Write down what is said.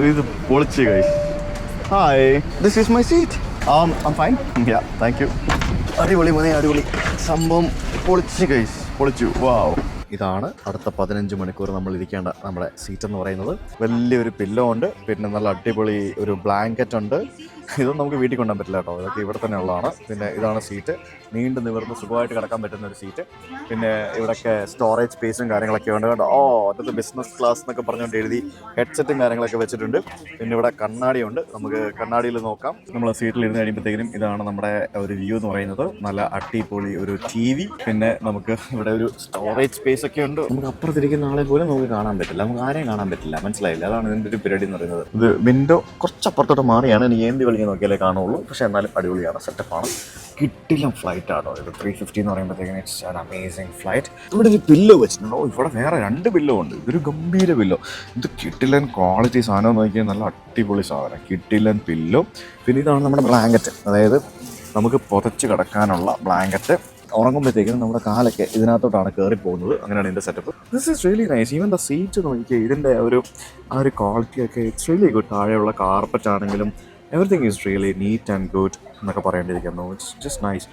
ഇത് പൊളിച്ച് guys hi this is my seat um I'm fine yeah thank you അടിപൊളി മതി അടിപൊളി. സംഭവം പൊളിച്ച് ഗൈസ് പൊളിച്ചു വാവ് ഇതാണ് അടുത്ത പതിനഞ്ച് മണിക്കൂർ നമ്മൾ ഇരിക്കേണ്ട നമ്മുടെ സീറ്റ് എന്ന് പറയുന്നത്. വലിയൊരു പില്ലോ ഉണ്ട്. പിന്നെ നല്ല അടിപൊളി ഒരു ബ്ലാങ്കറ്റ് ഉണ്ട്. ഇതൊന്നും നമുക്ക് വീട്ടിൽ കൊണ്ടുപോകാൻ പറ്റില്ല കേട്ടോ. ഇതൊക്കെ ഇവിടെ തന്നെ ഉള്ളതാണ്. പിന്നെ ഇതാണ് സീറ്റ് നീണ്ടു നിവർന്ന് സുഖമായിട്ട് കിടക്കാൻ പറ്റുന്ന ഒരു സീറ്റ് പിന്നെ ഇവിടെയൊക്കെ സ്റ്റോറേജ് സ്പേസും കാര്യങ്ങളൊക്കെ ഉണ്ട് കേട്ടോ. ഓ അറ്റത്ത് ബിസിനസ് ക്ലാസ് എന്നൊക്കെ പറഞ്ഞുകൊണ്ട് എഴുതി ഹെഡ്സെറ്റും കാര്യങ്ങളൊക്കെ വെച്ചിട്ടുണ്ട്. പിന്നെ ഇവിടെ കണ്ണാടിയുണ്ട്. നമുക്ക് കണ്ണാടിയിൽ നോക്കാം. നമ്മൾ സീറ്റിൽ ഇരുന്ന് കഴിയുമ്പോഴത്തേക്കും ഇതാണ് നമ്മുടെ ഒരു വ്യൂ എന്ന് പറയുന്നത്. നല്ല അടിപൊളി ഒരു ടി വി പിന്നെ നമുക്ക് ഇവിടെ ഒരു സ്റ്റോറേജ് സ്പേസ് ഒക്കെ ഉണ്ട്. നമുക്ക് അപ്പുറത്തിരിക്കുന്ന ആളെ പോലും നമുക്ക് കാണാൻ പറ്റില്ല. നമുക്ക് ആരെയും കാണാൻ പറ്റില്ല. മനസ്സിലായില്ല? അതാണ് ഇതിന്റെ ഒരു പരിപാടി എന്ന് പറയുന്നത്. ഇത് വിൻഡോ കുറച്ച് അപ്പുറത്തോട്ട് മാറിയാണ്. എനിക്ക് എന്ത് കളിക്കാൻ നോക്കിയാലേ കാണുള്ളൂ. പക്ഷേ എന്നാലും അടിപൊളിയാണ്. സെറ്റപ്പാണ് കിട്ടിലും ഫ്ലൈറ്റ് ആണോ ഇത്. ത്രീ ഫിഫ്റ്റി എന്ന് പറയുമ്പോഴത്തേക്കും ഇറ്റ്സ് ആൻ അമേസിങ് ഫ്ലൈറ്റ് ഇവിടെ ഒരു പില്ലോ വെച്ചിട്ടുണ്ടോ. ഇവിടെ വേറെ രണ്ട് പില്ലോ ഉണ്ട്. ഇതൊരു ഗംഭീര പില്ലോ ഇത് കിട്ടിലൻ ക്വാളിറ്റി സാധനം നോക്കിയാൽ നല്ല അടിപൊളി സാധനം. കിട്ടിലൻ പില്ലോ പിന്നെ ഇതാണ് നമ്മുടെ ബ്ലാങ്കറ്റ് അതായത് നമുക്ക് പുതച്ച് കിടക്കാനുള്ള ബ്ലാങ്കറ്റ് ഉറങ്ങുമ്പോഴത്തേക്കും നമ്മുടെ കാലൊക്കെ ഇതിനകത്തോട്ടാണ് കയറി പോകുന്നത്. അങ്ങനെയാണ് ഇതിന്റെ setup this is really nice even the seat നോക്കിയാൽ ഇതിന്റെ ഒരു ആ ഒരു ക്വാളിറ്റിയൊക്കെ ഇറ്റ്സ് റിയലി ഗുഡ് താഴെയുള്ള കാർപ്പറ്റ് ആണെങ്കിലും everything is really neat and good എന്നൊക്കെ പറയേണ്ടിയിരിക്കുന്നു. It's just nice